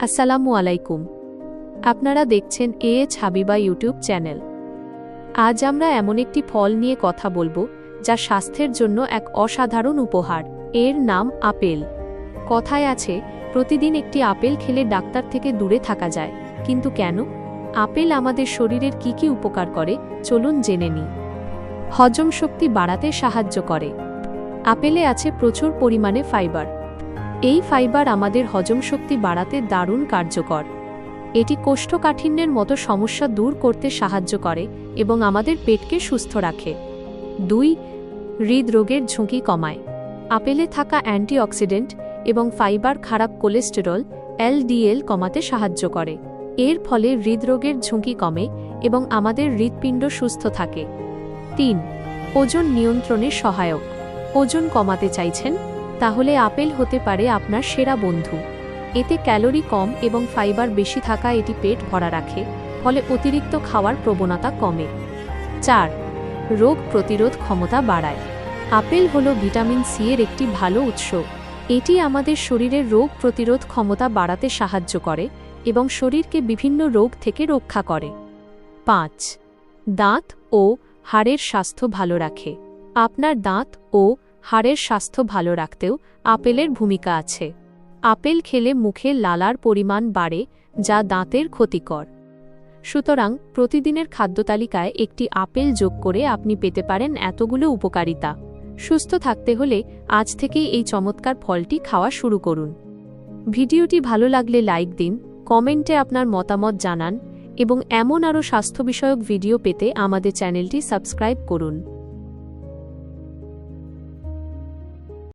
আসসালামু আলাইকুম। আপনারা দেখছেন A H Habiba YouTube channel. আজ আমরা এমন একটি ফল নিয়ে কথা বলব, যা স্বাস্থ্যের জন্য এক অসাধারণ উপহার। এর নাম আপেল। কথায় আছে, প্রতিদিন একটি আপেল খেলে ডাক্তার থেকে দূরে থাকা যায়। কিন্তু কেন? আপেল আমাদের শরীরের কি কি উপকার করে, চলুন জেনে নিই। হজম শক্তি বাড়াতে সাহায্য করে। আপেলে আছে প্রচুর পরিমাণে ফাইবার। এই ফাইবার আমাদের হজম শক্তি বাড়াতে দারুণ কার্যকর। এটি কোষ্ঠকাঠিন্যের মতো সমস্যা দূর করতে সাহায্য করে এবং আমাদের পেটকে সুস্থ রাখে। দুই, হৃদরোগের ঝুঁকি কমায়। আপেলে থাকা অ্যান্টিঅক্সিডেন্ট এবং ফাইবার খারাপ কোলেস্টেরল, এলডিএল কমাতে সাহায্য করে। এর ফলে হৃদরোগের ঝুঁকি কমে এবং আমাদের হৃৎপিণ্ড সুস্থ থাকে। তিন, ওজন নিয়ন্ত্রণে সহায়ক। ওজন কমাতে চাইছেন তাহলে আপেল হতে পারে আপনার সেরা বন্ধু। এতে ক্যালোরি কম এবং ফাইবার বেশি থাকা এটি পেট ভরা রাখে, ফলে অতিরিক্ত খাওয়ার প্রবণতা কমে। চার, রোগ প্রতিরোধ ক্ষমতা বাড়ায়। আপেল হল ভিটামিন সি এর একটি ভালো উৎস। এটি আমাদের শরীরের রোগ প্রতিরোধ ক্ষমতা বাড়াতে সাহায্য করে এবং শরীরকে বিভিন্ন রোগ থেকে রক্ষা করে। পাঁচ, দাঁত ও হাড়ের স্বাস্থ্য ভালো রাখে। আপনার দাঁত ও হাড়ের স্বাস্থ্য ভালো রাখতেও আপেলের ভূমিকা আছে। আপেল খেলে মুখে লালার পরিমাণ বাড়ে, যা দাঁতের ক্ষতিকর। সুতরাং প্রতিদিনের খাদ্যতালিকায় একটি আপেল যোগ করে আপনি পেতে পারেন এতগুলো উপকারিতা। সুস্থ থাকতে হলে আজ থেকেই এই চমৎকার ফলটি খাওয়া শুরু করুন। ভিডিওটি ভালো লাগলে লাইক দিন, কমেন্টে আপনার মতামত জানান এবং এমন আরও স্বাস্থ্য বিষয়ক ভিডিও পেতে আমাদের চ্যানেলটি সাবস্ক্রাইব করুন।